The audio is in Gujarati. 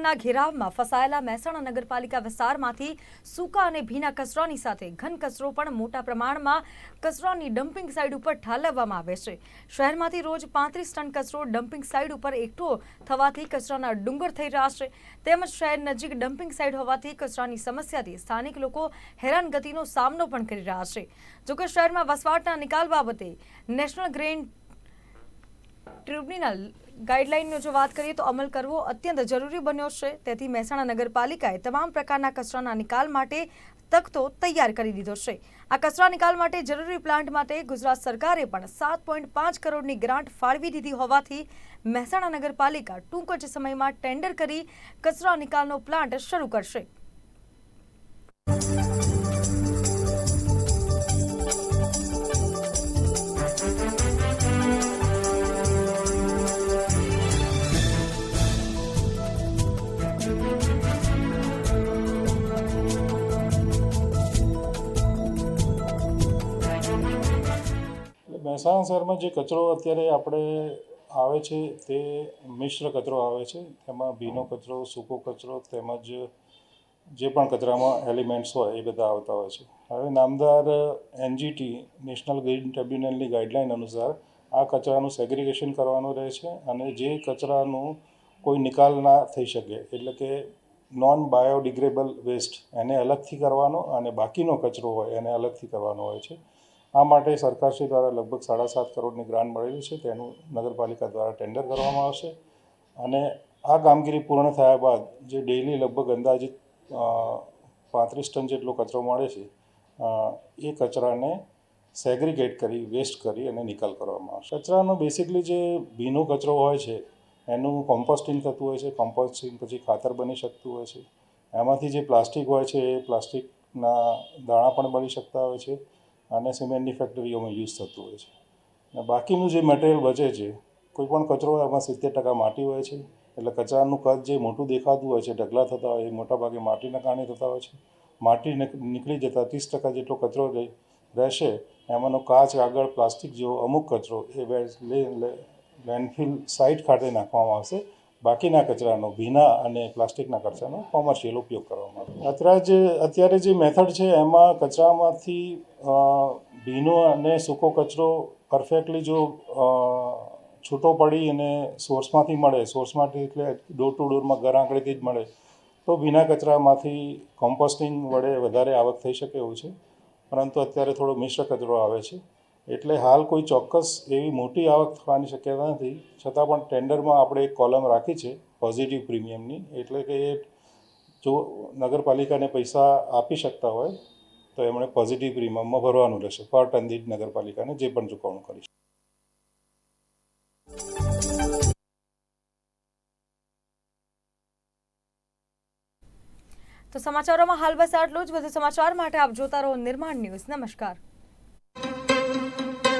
તંત્રના ઘેરાવમાં ફસાયેલા મહેસાણા નગરપાલિકા વિસ્તારમાંથી સૂકા અને ભીના કચરાની સાથે ઘન કચરો પણ મોટા પ્રમાણમાં કચરાની ડમ્પિંગ સાઇટ ઉપર ઠાલવવામાં આવે છે. શહેરમાંથી રોજ પાંત્રીસ ટન કચરો ડમ્પિંગ સાઇટ ઉપર એકઠો થવાથી કચરાના ડુંગર થઈ રહ્યા છે. તેમજ શહેર નજીક ડમ્પિંગ સાઇટ હોવાથી કચરાની સમસ્યાથી સ્થાનિક લોકો હેરાનગતિનો સામનો પણ કરી રહ્યા છે. જોકે શહેરમાં વસવાટના નિકાલ બાબતે નેશનલ ગ્રીન ટ્રિબ્યુનલ ગાઈડલાઇનનો જો વાત કરીએ તો અમલ કરવો અત્યંત જરૂરી બન્યો છે. તેથી મહેસાણા નગરપાલિકાએ તમામ પ્રકારના કચરાના નિકાલ માટે તખતો તૈયાર કરી દીધો છે. આ કચરા નિકાલ માટે જરૂરી પ્લાન્ટ માટે ગુજરાત સરકારે પણ સાત પોઈન્ટ પાંચ કરોડની ગ્રાન્ટ ફાળવી દીધી હોવાથી મહેસાણા નગરપાલિકા ટૂંક જ સમયમાં ટેન્ડર કરી કચરા નિકાલનો પ્લાન્ટ શરૂ કરશે. મહેસાણા શહેરમાં જે કચરો અત્યારે આપણે આવે છે તે મિશ્ર કચરો આવે છે. તેમાં ભીનો કચરો, સૂકો કચરો તેમજ જે પણ કચરામાં એલિમેન્ટ્સ હોય એ બધા આવતા હોય છે. હવે નામદાર એનજીટી, નેશનલ ગ્રીન ટ્રિબ્યુનલની ગાઈડલાઇન અનુસાર આ કચરાનું સેગ્રિગેશન કરવાનું રહે છે અને જે કચરાનું કોઈ નિકાલ ના થઈ શકે એટલે કે નોન બાયોડિગ્રેબલ વેસ્ટ એને અલગથી કરવાનો અને બાકીનો કચરો હોય એને અલગથી કરવાનો હોય છે. આ માટે સરકારશ્રી દ્વારા લગભગ સાડા સાત કરોડની ગ્રાન્ટ મળેલી છે, તેનું નગરપાલિકા દ્વારા ટેન્ડર કરવામાં આવશે. અને આ કામગીરી પૂર્ણ થયા બાદ જે ડેઇલી લગભગ અંદાજિત પાંત્રીસ ટન જેટલો કચરો મળે છે એ કચરાને સેગ્રીગેટ કરી, વેસ્ટ કરી અને નિકાલ કરવામાં આવશે. કચરાનો બેસિકલી જે ભીનો કચરો હોય છે, એનું કોમ્પોસ્ટિંગ થતું હોય છે, કોમ્પોસ્ટિંગ પછી ખાતર બની શકતું હોય છે. એમાંથી જે પ્લાસ્ટિક હોય છે, એ પ્લાસ્ટિકના દાણા પણ બની શકતા હોય છે. અને સિમેન્ટની ફેક્ટરીઓમાં યુઝ થતું હોય છે. અને બાકીનું જે મટીરિયલ બચે છે, કોઈ પણ કચરો એમાં સિત્તેર ટકા માટી હોય છે. એટલે કચરાનું કદ જે મોટું દેખાતું હોય છે, ઢગલા થતા હોય એ મોટાભાગે માટીના કારણે થતા હોય છે. માટી નીકળી જતાં ત્રીસ ટકા જેટલો કચરો રહે- રહેશે, એમાંનો કાચ કાગળ પ્લાસ્ટિક જેવો અમુક કચરો એ લેન્ડફિલ સાઇટ ખાતે નાખવામાં આવશે. બાકીના કચરાનો, ભીના અને પ્લાસ્ટિકના કચરાનો કોમર્શિયલ ઉપયોગ કરવામાં આવે. અત્યારે જે અત્યારે જે મેથડ છે, એમાં કચરામાંથી ભીનો અને સૂકો કચરો પરફેક્ટલી જો છૂટો પડી અને સોર્સમાંથી મળે સોર્સમાંથી એટલે ડોર ટુ ડોરમાં ઘર આંગળીથી જ મળે, તો ભીના કચરામાંથી કોમ્પોસ્ટિંગ વડે વધારે આવક થઈ શકે એવું છે. પરંતુ અત્યારે થોડો મિશ્ર કચરો આવે છે. એટલે હાલ કોઈ ચોક્કસ એવી મોટી આવક થવાની શક્યતા નથી. છતાં પણ ટેન્ડરમાં આપણે એક કોલમ રાખી છે પોઝિટિવ પ્રીમિયમની એટલે કે જો નગરપાલિકાને પૈસા આપી શકતા હોય, તો એમણે પોઝિટિવ પ્રીમિયમમાં ભરવાનું રહેશે. પર ટન દીઠ નગરપાલિકાને જે પણ ચૂકવણું કરી. તો સમાચારોમાં હાલ બસ આટલું જ. વધુ સમાચાર માટે આપ જોતા રહો નિર્માણ ન્યૂઝ. નમસ્કાર.